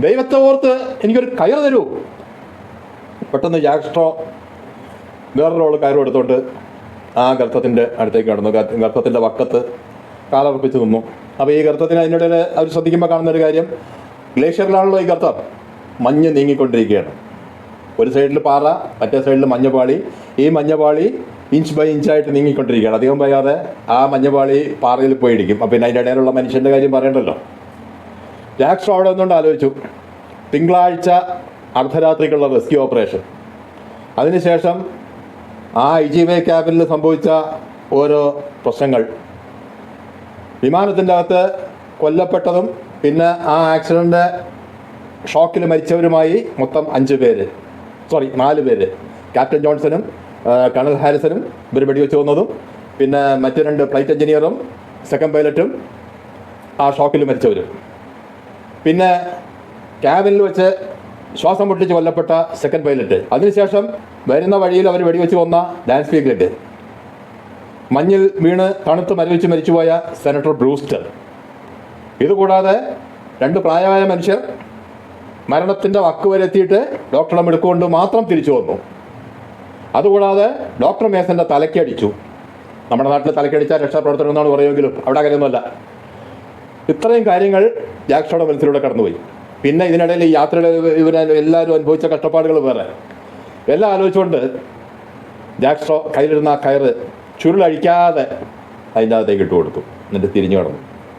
ദൈവത്തെ ഓർത്ത് എനിക്കൊരു കയർ തരൂ. പെട്ടെന്ന് ജാക്സ്ട്രോ വേറൊരാൾ കയറും എടുത്തോണ്ട് ആ ഗർത്തത്തിന്റെ അടുത്തേക്ക് കടന്നു. ഗർത്തത്തിന്റെ വക്കത്ത് കാലർപ്പിച്ച് നിന്നു. അപ്പോൾ ഈ ഗർത്തത്തിന് അതിനിടയിൽ അവർ ശ്രദ്ധിക്കുമ്പോൾ കാണുന്ന ഒരു കാര്യം ഗ്ലേഷ്യറിലാണല്ലോ ഈ ഗർത്തം. മഞ്ഞ് നീങ്ങിക്കൊണ്ടിരിക്കുകയാണ്. ഒരു സൈഡിൽ പാറ മറ്റേ സൈഡിൽ മഞ്ഞപാളി. ഈ മഞ്ഞപാളി ഇഞ്ച് ബൈ ഇഞ്ചായിട്ട് നീങ്ങിക്കൊണ്ടിരിക്കുകയാണ്. അധികം വയ്യാതെ ആ മഞ്ഞപാളി പാറയിൽ പോയിരിക്കും. അപ്പം പിന്നെ അതിന്റെ ഇടയിലുള്ള മനുഷ്യന്റെ കാര്യം പറയണ്ടല്ലോ. ജാക്സ്ട്രോ അവിടെ നിന്നുകൊണ്ട് ആലോചിച്ചു. തിങ്കളാഴ്ച അർദ്ധരാത്രിക്കുള്ള റെസ്ക്യൂ ഓപ്പറേഷൻ. അതിനുശേഷം ആ ഐ ജി വൈ ക്യാബിനിൽ സംഭവിച്ച ഓരോ പ്രശ്നങ്ങൾ. വിമാനത്തിന്റെ അകത്ത് കൊല്ലപ്പെട്ടതും പിന്നെ ആ ആക്സിഡന്റ് ഷോക്കിൽ മരിച്ചവരുമായി മൊത്തം അഞ്ച് പേര്. സോറി നാല് പേര്. ക്യാപ്റ്റൻ ജോൺസനും കണൽ കേണൽ ഹാരിസനും ഇവർ വെടിവെച്ച് വന്നതും പിന്നെ മറ്റു രണ്ട് ഫ്ലൈറ്റ് എഞ്ചിനീയറും സെക്കൻഡ് പൈലറ്റും ആ ഷോക്കിൽ മരിച്ചവരും. പിന്നെ ക്യാബിനിൽ വെച്ച് ശ്വാസം പൊട്ടിച്ച് കൊല്ലപ്പെട്ട സെക്കൻഡ് പൈലറ്റ് അതിനുശേഷം വരുന്ന വഴിയിൽ അവർ വെടിവെച്ച് വന്ന ഡാൻസ് പീഗ്ലറ്റ് മഞ്ഞിൽ വീണ് തണുത്ത് മരവിച്ച് മരിച്ചുപോയ സെനറ്റർ ബ്രൂസ്റ്റർ. ഇതുകൂടാതെ രണ്ട് പ്രായമായ മനുഷ്യർ മരണത്തിന്റെ വക്ക് വരെ എത്തിയിട്ട് ഡോക്ടറെ എടുക്കൊണ്ട് മാത്രം തിരിച്ചു വന്നു. അതുകൂടാതെ ഡോക്ടർ മേസന്റെ തലക്കടിച്ചു നമ്മുടെ നാട്ടിൽ തലക്കടിച്ചാൽ രക്ഷാപ്രവർത്തനം എന്നാണ് പറയുമെങ്കിലും അവിടെ അങ്ങനെയൊന്നുമല്ല. ഇത്രയും കാര്യങ്ങൾ ജാക്സോടെ മനസ്സിലൂടെ കടന്നുപോയി. പിന്നെ ഇതിനിടയിൽ ഈ യാത്രയുടെ ഇവരെ എല്ലാവരും അനുഭവിച്ച കഷ്ടപ്പാടുകൾ വേറെ. എല്ലാം ആലോചിച്ചുകൊണ്ട് ജാക്സോ കയ്യിലിരുന്ന ആ കയറ് ചുരുളഴിക്കാതെ അതിന്റെ അകത്തേക്ക് ഇട്ട് കൊടുത്തു എന്നിട്ട് തിരിഞ്ഞു കടന്നു.